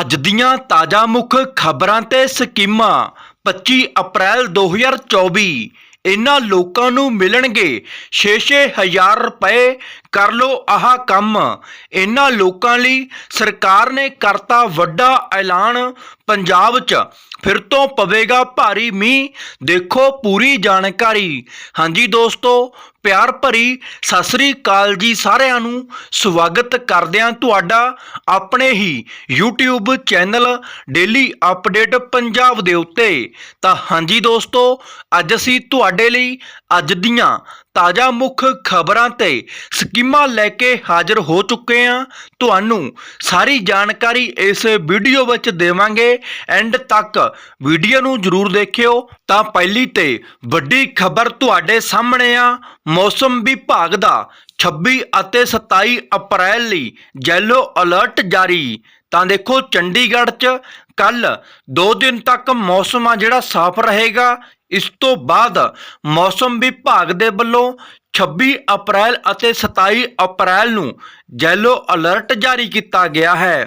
ਅੱਜ ਦੀਆਂ ਤਾਜ਼ਾ ਮੁੱਖ ਖਬਰਾਂ ਤੇ ਸਕੀਮਾਂ 25 ਅਪ੍ਰੈਲ 2024 ਇਹਨਾਂ ਲੋਕਾਂ ਨੂੰ ਮਿਲਣਗੇ 6-6 ਹਜ਼ਾਰ ਰੁਪਏ। ਕਰ ਲੋ ਆਹ ਕੰਮ। ਇਹਨਾਂ ਲੋਕਾਂ ਲਈ ਸਰਕਾਰ ਨੇ ਕਰਤਾ ਵੱਡਾ ਐਲਾਨ ਪੰਜਾਬ 'ਚ। ਫਿਰ ਤੋਂ ਪਵੇਗਾ ਭਾਰੀ ਮੀਂਹ। ਦੇਖੋ ਪੂਰੀ ਜਾਣਕਾਰੀ। ਹਾਂਜੀ ਦੋਸਤੋ ਪਿਆਰ ਭਰੀ ਸਤਿ ਸ੍ਰੀ ਅਕਾਲ ਜੀ ਸਾਰਿਆਂ ਨੂੰ। ਸਵਾਗਤ ਕਰਦਿਆਂ ਤੁਹਾਡਾ ਆਪਣੇ ਹੀ YouTube channel daily update Punjab ਦੇ ਉੱਤੇ। ਤਾਂ ਹਾਂਜੀ ਦੋਸਤੋ, ਅੱਜ ਅਸੀਂ ਤੁਹਾਡੇ ਲਈ ਅੱਜ ਦੀਆਂ ਤਾਜ਼ਾ ਮੁੱਖ ਖਬਰਾਂ ਤੇ ਸਕੀਮਾਂ ਲੈ ਕੇ ਹਾਜ਼ਰ ਹੋ ਚੁੱਕੇ ਹਾਂ। ਤੁਹਾਨੂੰ ਸਾਰੀ ਜਾਣਕਾਰੀ ਇਸ ਵੀਡੀਓ ਵਿੱਚ ਦੇਵਾਂਗੇ। ਐਂਡ ਤੱਕ ਵੀਡੀਓ ਨੂੰ ਜਰੂਰ ਦੇਖਿਓ। ਤਾਂ ਪਹਿਲੀ ਤੇ ਵੱਡੀ ਖਬਰ ਤੁਹਾਡੇ ਸਾਹਮਣੇ ਆ। ਮੌਸਮ ਵਿਭਾਗ ਦਾ 26 ਅਤੇ 27 ਅਪ੍ਰੈਲ ਲਈ ਯੈਲੋ ਅਲਰਟ ਜਾਰੀ। ਤਾਂ ਦੇਖੋ ਚੰਡੀਗੜ੍ਹ 'ਚ ਕੱਲ 2 ਦਿਨ ਤੱਕ ਮੌਸਮ ਆ ਜਿਹੜਾ ਸਾਫ਼ ਰਹੇਗਾ। ਇਸ ਤੋਂ ਬਾਅਦ ਮੌਸਮ ਵਿਭਾਗ ਦੇ ਵੱਲੋਂ 26 ਅਪ੍ਰੈਲ ਅਤੇ 27 ਅਪ੍ਰੈਲ ਨੂੰ ਯੈਲੋ ਅਲਰਟ ਜਾਰੀ ਕੀਤਾ ਗਿਆ ਹੈ।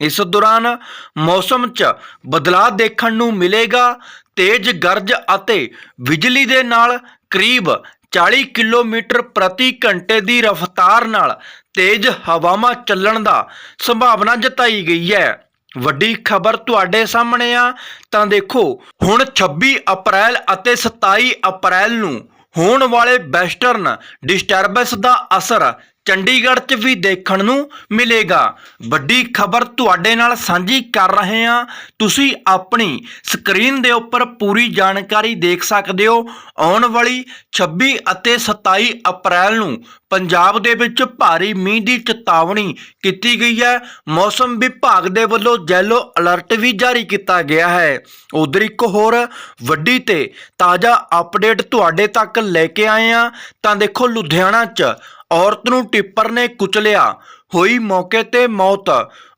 ਇਸ ਦੌਰਾਨ ਮੌਸਮ 'ਚ ਬਦਲਾਅ ਦੇਖਣ ਨੂੰ ਮਿਲੇਗਾ। ਤੇਜ਼ ਗਰਜ ਅਤੇ ਬਿਜਲੀ ਦੇ ਨਾਲ ਕਰੀਬ 40 ਕਿਲੋਮੀਟਰ ਪ੍ਰਤੀ ਘੰਟੇ ਦੀ ਰਫ਼ਤਾਰ ਨਾਲ ਤੇਜ਼ ਹਵਾਵਾਂ ਚੱਲਣ ਦਾ ਸੰਭਾਵਨਾ ਜਤਾਈ ਗਈ ਹੈ। ਵੱਡੀ ਖਬਰ ਤੁਹਾਡੇ ਸਾਹਮਣੇ ਆ, ਤਾਂ ਦੇਖੋ, ਹੁਣ 26 ਅਪ੍ਰੈਲ ਅਤੇ 27 ਅਪ੍ਰੈਲ ਨੂੰ ਹੋਣ ਵਾਲੇ ਵੈਸਟਰਨ ਡਿਸਟਰਬੈਂਸ ਦਾ ਅਸਰ ਚੰਡੀਗੜ੍ਹ 'ਚ ਵੀ ਦੇਖਣ ਨੂੰ ਮਿਲੇਗਾ। ਵੱਡੀ ਖਬਰ ਤੁਹਾਡੇ ਨਾਲ ਸਾਂਝੀ ਕਰ ਰਹੇ ਹਾਂ। ਤੁਸੀਂ ਆਪਣੀ ਸਕਰੀਨ ਦੇ ਉੱਪਰ ਪੂਰੀ ਜਾਣਕਾਰੀ ਦੇਖ ਸਕਦੇ ਹੋ। ਆਉਣ ਵਾਲੀ 26 ਅਤੇ 27 ਅਪ੍ਰੈਲ ਨੂੰ ਪੰਜਾਬ ਦੇ ਵਿੱਚ ਭਾਰੀ ਮੀਂਹ ਦੀ ਚੇਤਾਵਨੀ ਕੀਤੀ ਗਈ ਹੈ। ਮੌਸਮ ਵਿਭਾਗ ਦੇ ਵੱਲੋਂ ਯੈਲੋ ਅਲਰਟ ਵੀ ਜਾਰੀ ਕੀਤਾ ਗਿਆ ਹੈ। ਉਧਰ ਇੱਕ ਹੋਰ ਵੱਡੀ ਤੇ ਤਾਜ਼ਾ ਅਪਡੇਟ ਤੁਹਾਡੇ ਤੱਕ ਲੈ ਕੇ ਆਏ ਆ ਤਾਂ ਦੇਖੋ ਲੁਧਿਆਣਾ 'ਚ ਔਰਤ ਨੂੰ ਟਿੱਪਰ ਨੇ ਕੁਚਲਿਆ। ਹੋਈ ਮੌਕੇ ਤੇ ਮੌਤ।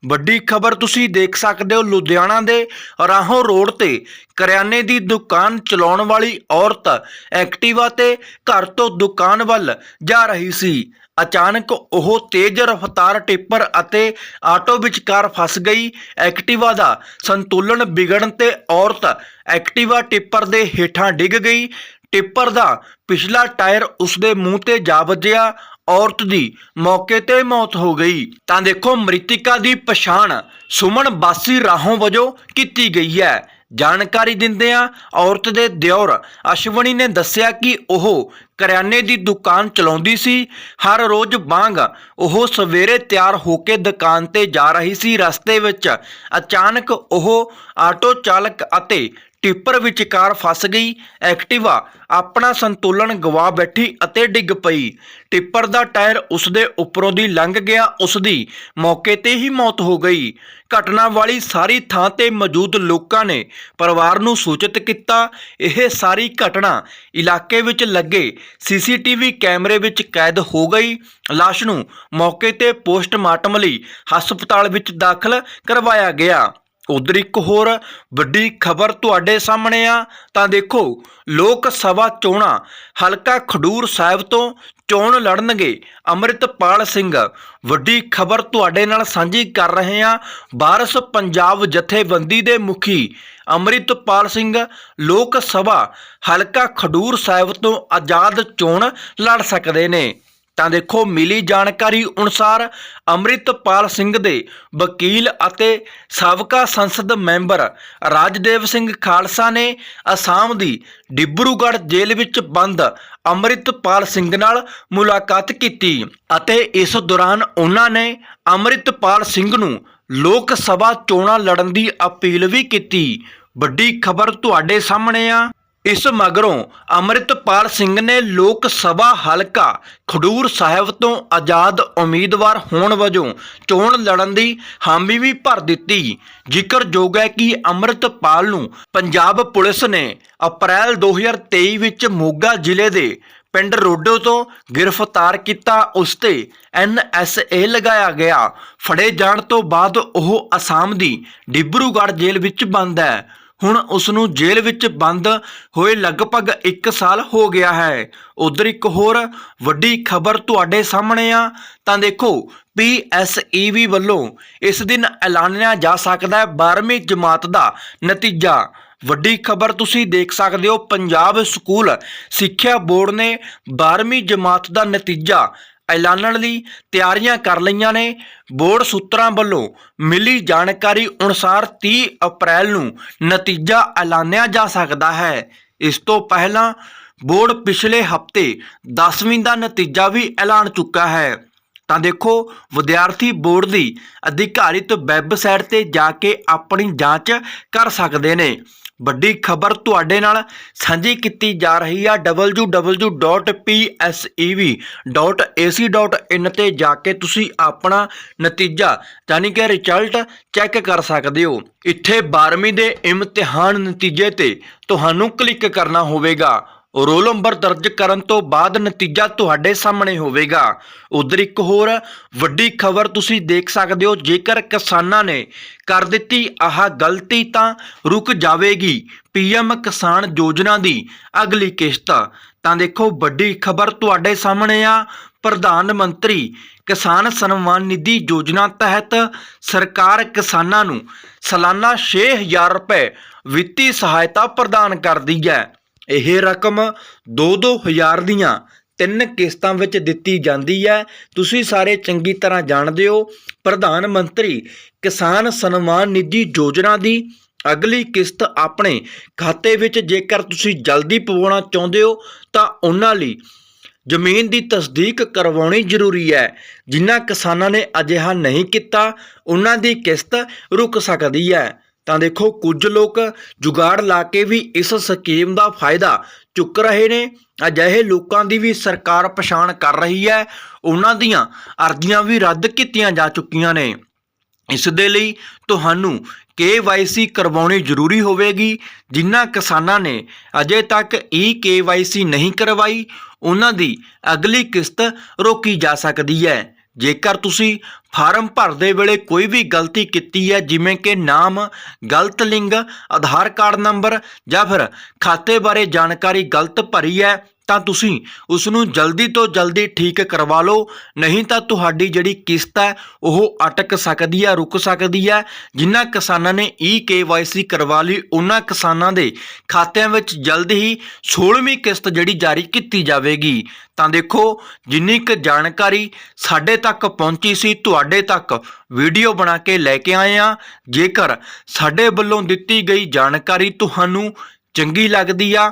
ਵੱਡੀ ਖਬਰ ਤੁਸੀਂ ਦੇਖ ਸਕਦੇ ਹੋ ਲੁਧਿਆਣਾ ਦੇ ਰਾਹੋਂ ਰੋਡ ਤੇ। ਕਰਿਆਨੇ ਦੀ ਦੁਕਾਨ ਚਲਾਉਣ ਵਾਲੀ ਔਰਤ ਐਕਟਿਵਾ ਤੇ ਘਰ ਤੋਂ ਦੁਕਾਨ ਵੱਲ ਜਾ ਰਹੀ ਸੀ। ਅਚਾਨਕ ਉਹ ਤੇਜ਼ ਰਫ਼ਤਾਰ ਟਿੱਪਰ ਅਤੇ ਆਟੋ ਵਿਚਕਾਰ ਫਸ ਗਈ। ਐਕਟਿਵਾ ਦਾ ਸੰਤੁਲਨ ਵਿਗੜਨ ਤੇ ਔਰਤ ਐਕਟਿਵਾ ਟਿੱਪਰ ਦੇ ਹੇਠਾਂ ਡਿੱਗ ਗਈ। ਟਿੱਪਰ ਦਾ ਪਿਛਲਾ ਟਾਇਰ ਉਸਦੇ ਮੂੰਹ ਤੇ ਜਾ ਵੱਜਿਆ। ਔਰਤ ਦੀ ਮੌਕੇ ਤੇ ਮੌਤ ਹੋ ਗਈ। ਤਾਂ ਦੇਖੋ, ਮ੍ਰਿਤਿਕਾ ਦੀ ਪਛਾਣ ਸੁਮਨ ਬਾਸੀ ਰਾਹੋਂ ਵਜੋਂ ਕੀਤੀ ਗਈ ਹੈ। ਜਾਣਕਾਰੀ ਦਿੰਦਿਆਂ ਔਰਤ ਦੇ ਦਿਓਰ ਅਸ਼ਵਨੀ ਨੇ ਦੱਸਿਆ ਕਿ ਉਹ ਕਰਿਆਨੇ ਦੀ ਦੁਕਾਨ ਚਲਾਉਂਦੀ ਸੀ। ਹਰ ਰੋਜ਼ ਵਾਂਗ ਉਹ ਸਵੇਰੇ ਤਿਆਰ ਹੋ ਕੇ ਦੁਕਾਨ ਤੇ ਜਾ ਰਹੀ ਸੀ। ਰਸਤੇ ਵਿੱਚ ਅਚਾਨਕ ਉਹ ਆਟੋ ਚਾਲਕ ਅਤੇ ਟਿੱਪਰ ਵਿਚਕਾਰ ਫਸ ਗਈ। ਐਕਟਿਵਾ ਆਪਣਾ ਸੰਤੁਲਨ ਗਵਾ ਬੈਠੀ ਅਤੇ ਡਿੱਗ ਪਈ। ਟਿੱਪਰ ਦਾ ਟਾਇਰ ਉਸਦੇ ਉੱਪਰੋਂ ਦੀ ਲੰਘ ਗਿਆ। ਉਸਦੀ ਮੌਕੇ ਤੇ ਹੀ ਮੌਤ ਹੋ ਗਈ। ਘਟਨਾ ਵਾਲੀ ਸਾਰੀ ਥਾਂ ਤੇ ਮੌਜੂਦ ਲੋਕਾਂ ਨੇ ਪਰਿਵਾਰ ਨੂੰ ਸੂਚਿਤ ਕੀਤਾ। ਇਹ ਸਾਰੀ ਘਟਨਾ ਇਲਾਕੇ ਵਿੱਚ ਲੱਗੇ ਸੀਸੀਟੀਵੀ ਕੈਮਰੇ ਵਿੱਚ ਕੈਦ ਹੋ ਗਈ। ਲਾਸ਼ ਨੂੰ ਮੌਕੇ ਤੇ ਪੋਸਟਮਾਰਟਮ ਲਈ ਹਸਪਤਾਲ ਵਿੱਚ ਦਾਖਲ ਕਰਵਾਇਆ ਗਿਆ। ਉਧਰ ਇੱਕ ਹੋਰ ਵੱਡੀ ਖਬਰ ਤੁਹਾਡੇ ਸਾਹਮਣੇ ਆ। ਤਾਂ ਦੇਖੋ, ਲੋਕ ਸਭਾ ਚੋਣਾਂ ਹਲਕਾ ਖਡੂਰ ਸਾਹਿਬ ਤੋਂ ਚੋਣ ਲੜਨਗੇ ਅੰਮ੍ਰਿਤਪਾਲ ਸਿੰਘ। ਵੱਡੀ ਖਬਰ ਤੁਹਾਡੇ ਨਾਲ ਸਾਂਝੀ ਕਰ ਰਹੇ ਹਾਂ। ਬਾਰਸ ਪੰਜਾਬ ਜਥੇਬੰਦੀ ਦੇ ਮੁਖੀ ਅੰਮ੍ਰਿਤਪਾਲ ਸਿੰਘ ਲੋਕ ਸਭਾ ਹਲਕਾ ਖਡੂਰ ਸਾਹਿਬ ਤੋਂ ਆਜ਼ਾਦ ਚੋਣ ਲੜ ਸਕਦੇ ਨੇ। ਤਾਂ ਦੇਖੋ, ਮਿਲੀ ਜਾਣਕਾਰੀ ਅਨੁਸਾਰ ਅੰਮ੍ਰਿਤਪਾਲ ਸਿੰਘ ਦੇ ਵਕੀਲ ਅਤੇ ਸਾਬਕਾ ਸੰਸਦ ਮੈਂਬਰ ਰਾਜਦੇਵ ਸਿੰਘ ਖਾਲਸਾ ਨੇ ਅਸਾਮ ਦੀ ਡਿਬਰੂਗੜ੍ਹ ਜੇਲ੍ਹ ਵਿੱਚ ਬੰਦ ਅੰਮ੍ਰਿਤਪਾਲ ਸਿੰਘ ਨਾਲ ਮੁਲਾਕਾਤ ਕੀਤੀ ਅਤੇ ਇਸ ਦੌਰਾਨ ਉਹਨਾਂ ਨੇ ਅੰਮ੍ਰਿਤਪਾਲ ਸਿੰਘ ਨੂੰ ਲੋਕ ਸਭਾ ਚੋਣਾਂ ਲੜਨ ਦੀ ਅਪੀਲ ਵੀ ਕੀਤੀ। ਵੱਡੀ ਖਬਰ ਤੁਹਾਡੇ ਸਾਹਮਣੇ ਆ। ਇਸ ਮਗਰੋਂ ਅੰਮ੍ਰਿਤਪਾਲ ਸਿੰਘ ਨੇ ਲੋਕ ਸਭਾ ਹਲਕਾ ਖਡੂਰ ਸਾਹਿਬ ਤੋਂ ਆਜ਼ਾਦ ਉਮੀਦਵਾਰ ਹੋਣ ਵਜੋਂ ਚੋਣ ਲੜਨ ਦੀ ਹਾਮੀ ਵੀ ਭਰ ਦਿੱਤੀ। ਜ਼ਿਕਰਯੋਗ ਹੈ ਕਿ ਅੰਮ੍ਰਿਤਪਾਲ ਨੂੰ ਪੰਜਾਬ ਪੁਲਿਸ ਨੇ ਅਪ੍ਰੈਲ 2023 ਵਿੱਚ ਮੋਗਾ ਜ਼ਿਲ੍ਹੇ ਦੇ ਪਿੰਡ ਰੋਡੋ ਤੋਂ ਗ੍ਰਿਫਤਾਰ ਕੀਤਾ। ਉਸ ਤੇ ਐਨਐਸਏ ਲਗਾਇਆ ਗਿਆ। ਫੜੇ ਜਾਣ ਤੋਂ ਬਾਅਦ ਉਹ ਅਸਾਮ ਦੀ ਡਿਬਰੂਗੜ੍ਹ ਜੇਲ੍ਹ ਵਿੱਚ ਬੰਦ ਹੈ। ਹੁਣ ਉਸ ਨੂੰ ਜੇਲ੍ਹ ਵਿੱਚ ਬੰਦ ਹੋਏ ਲਗਭਗ 1 ਸਾਲ ਹੋ ਗਿਆ ਹੈ। ਉਧਰ ਇੱਕ ਹੋਰ ਵੱਡੀ ਖਬਰ ਤੁਹਾਡੇ ਸਾਹਮਣੇ ਆ। ਤਾਂ ਦੇਖੋ ਪੀਐਸਈਬੀ ਵੱਲੋਂ ਇਸ ਦਿਨ ਐਲਾਨਿਆ ਜਾ ਸਕਦਾ ਹੈ 12ਵੀਂ ਜਮਾਤ ਦਾ ਨਤੀਜਾ। ਵੱਡੀ ਖਬਰ ਤੁਸੀਂ ਦੇਖ ਸਕਦੇ ਹੋ, ਪੰਜਾਬ ਸਕੂਲ ਸਿੱਖਿਆ ਬੋਰਡ ਨੇ 12ਵੀਂ ਜਮਾਤ ਦਾ ਨਤੀਜਾ ਐਲਾਨਣ ਲਈ ਤਿਆਰੀਆਂ ਕਰ ਲਈਆਂ ਨੇ। ਬੋਰਡ ਸੂਤਰਾਂ ਵੱਲੋਂ ਮਿਲੀ ਜਾਣਕਾਰੀ ਅਨੁਸਾਰ 30 ਅਪ੍ਰੈਲ ਨੂੰ ਨਤੀਜਾ ਐਲਾਨਿਆ ਜਾ ਸਕਦਾ ਹੈ। ਇਸ ਤੋਂ ਪਹਿਲਾਂ ਬੋਰਡ ਪਿਛਲੇ ਹਫ਼ਤੇ 10ਵੀਂ ਦਾ ਨਤੀਜਾ ਵੀ ਐਲਾਨ ਚੁੱਕਾ ਹੈ। ਤਾਂ ਦੇਖੋ, ਵਿਦਿਆਰਥੀ ਬੋਰਡ ਦੀ ਅਧਿਕਾਰਿਤ ਵੈਬਸਾਈਟ ਤੇ ਜਾ ਕੇ ਆਪਣੀ ਜਾਂਚ ਕਰ ਸਕਦੇ ਨੇ। ਵੱਡੀ ਖਬਰ ਤੁਹਾਡੇ ਨਾਲ ਸਾਂਝੀ ਕੀਤੀ ਜਾ ਰਹੀ ਆ www.psev.ac.in ਤੇ ਜਾ ਕੇ ਤੁਸੀਂ ਆਪਣਾ ਨਤੀਜਾ ਯਾਨੀ ਕਿ ਰਿਜ਼ਲਟ ਚੈੱਕ ਕਰ ਸਕਦੇ ਹੋ। ਇੱਥੇ 12ਵੀਂ ਦੇ ਇਮਤਿਹਾਨ ਨਤੀਜੇ ਤੇ ਤੁਹਾਨੂੰ ਕਲਿੱਕ ਕਰਨਾ ਹੋਵੇਗਾ। ਰੋਲ ਨੰਬਰ ਦਰਜ ਕਰਨ ਤੋਂ ਬਾਅਦ ਨਤੀਜਾ ਤੁਹਾਡੇ ਸਾਹਮਣੇ ਹੋਵੇਗਾ। ਉਧਰ ਇੱਕ ਹੋਰ ਵੱਡੀ ਖਬਰ ਤੁਸੀਂ ਦੇਖ ਸਕਦੇ ਹੋ, ਜੇਕਰ ਕਿਸਾਨਾਂ ਨੇ ਕਰ ਦਿੱਤੀ ਆਹ ਗਲਤੀ ਤਾਂ ਰੁਕ ਜਾਵੇਗੀ ਪੀਐਮ ਕਿਸਾਨ ਯੋਜਨਾ ਦੀ ਅਗਲੀ ਕਿਸ਼ਤ। ਤਾਂ ਦੇਖੋ, ਵੱਡੀ ਖਬਰ ਤੁਹਾਡੇ ਸਾਹਮਣੇ ਆ। ਪ੍ਰਧਾਨ ਮੰਤਰੀ ਕਿਸਾਨ ਸਨਮਾਨ ਨਿਧੀ ਯੋਜਨਾ ਤਹਿਤ ਸਰਕਾਰ ਕਿਸਾਨਾਂ ਨੂੰ ਸਾਲਾਨਾ 6000 ਰੁਪਏ ਵਿੱਤੀ ਸਹਾਇਤਾ ਪ੍ਰਦਾਨ ਕਰਦੀ ਹੈ। ਇਹ ਰਕਮ 2-2 ਹਜ਼ਾਰ ਦੀਆਂ ਤਿੰਨ ਕਿਸ਼ਤਾਂ ਵਿੱਚ ਦਿੱਤੀ ਜਾਂਦੀ ਹੈ। ਤੁਸੀਂ ਸਾਰੇ ਚੰਗੀ ਤਰ੍ਹਾਂ ਜਾਣਦੇ ਹੋ, ਪ੍ਰਧਾਨ ਮੰਤਰੀ ਕਿਸਾਨ ਸਨਮਾਨ ਨਿਧੀ ਯੋਜਨਾ ਦੀ ਅਗਲੀ ਕਿਸ਼ਤ ਆਪਣੇ ਖਾਤੇ ਵਿੱਚ ਜੇਕਰ ਤੁਸੀਂ ਜਲਦੀ ਪਵਾਉਣਾ ਚਾਹੁੰਦੇ ਹੋ, ਤਾਂ ਉਹਨਾਂ ਲਈ ਜ਼ਮੀਨ ਦੀ ਤਸਦੀਕ ਕਰਵਾਉਣੀ ਜ਼ਰੂਰੀ ਹੈ। ਜਿਨ੍ਹਾਂ ਕਿਸਾਨਾਂ ਨੇ ਅਜਿਹਾ ਨਹੀਂ ਕੀਤਾ, ਉਹਨਾਂ ਦੀ ਕਿਸ਼ਤ ਰੁਕ ਸਕਦੀ ਹੈ। ਤਾਂ ਦੇਖੋ ਕੁਝ ਲੋਕ ਜੁਗਾੜ ਲਾ ਕੇ ਵੀ ਇਸ ਸਕੀਮ ਦਾ ਫਾਇਦਾ ਚੁੱਕ ਰਹੇ ਨੇ। ਅਜਿਹੇ ਲੋਕਾਂ ਦੀ ਵੀ ਸਰਕਾਰ ਪਛਾਣ ਕਰ ਰਹੀ ਹੈ। ਉਹਨਾਂ ਦੀਆਂ ਅਰਜ਼ੀਆਂ ਵੀ ਰੱਦ ਕੀਤੀਆਂ ਜਾ ਚੁੱਕੀਆਂ ਨੇ। ਇਸ ਦੇ ਲਈ ਤੁਹਾਨੂੰ KYC ਕਰਵਾਉਣੀ ਜ਼ਰੂਰੀ ਹੋਵੇਗੀ। ਜਿਨ੍ਹਾਂ ਕਿਸਾਨਾਂ ਨੇ ਅਜੇ ਤੱਕ ਈ KYC ਨਹੀਂ ਕਰਵਾਈ, ਉਹਨਾਂ ਦੀ ਅਗਲੀ ਕਿਸ਼ਤ ਰੋਕੀ ਜਾ ਸਕਦੀ ਹੈ। ਜੇਕਰ ਤੁਸੀਂ ਫਾਰਮ ਭਰਦੇ ਵੇਲੇ ਕੋਈ ਵੀ ਗਲਤੀ ਕੀਤੀ ਹੈ, ਜਿਵੇਂ ਕਿ ਨਾਮ, ਗਲਤ ਲਿੰਗ, ਆਧਾਰ ਕਾਰਡ ਨੰਬਰ ਜਾਂ ਫਿਰ ਖਾਤੇ ਬਾਰੇ ਜਾਣਕਾਰੀ ਗਲਤ ਭਰੀ ਹੈ ਤਾਂ ਤੁਸੀਂ ਉਸ ਨੂੰ ਜਲਦੀ ਤੋਂ ਜਲਦੀ ਠੀਕ ਕਰਵਾ ਲਓ, ਨਹੀਂ ਤਾਂ ਤੁਹਾਡੀ ਜਿਹੜੀ ਕਿਸ਼ਤ ਹੈ, ਉਹ ਅਟਕ ਸਕਦੀ ਹੈ, ਰੁਕ ਸਕਦੀ ਹੈ। ਜਿਨ੍ਹਾਂ ਕਿਸਾਨਾਂ ਨੇ ਈ KYC ਕਰਵਾ ਲਈ, ਉਹਨਾਂ ਕਿਸਾਨਾਂ ਦੇ ਖਾਤਿਆਂ ਵਿੱਚ ਜਲਦ ਹੀ 16ਵੀਂ ਕਿਸ਼ਤ ਜਿਹੜੀ ਜਾਰੀ ਕੀਤੀ ਜਾਵੇਗੀ। ਤਾਂ ਦੇਖੋ, ਜਿੰਨੀ ਕੁ ਜਾਣਕਾਰੀ ਸਾਡੇ ਤੱਕ ਪਹੁੰਚੀ ਸੀ, ਤੁਹਾਡੇ ਤੱਕ ਵੀਡੀਓ ਬਣਾ ਕੇ ਲੈ ਕੇ ਆਏ ਆ ਜੇਕਰ ਸਾਡੇ ਵੱਲੋਂ ਦਿੱਤੀ ਗਈ ਜਾਣਕਾਰੀ ਤੁਹਾਨੂੰ ਚੰਗੀ ਲੱਗਦੀ ਆ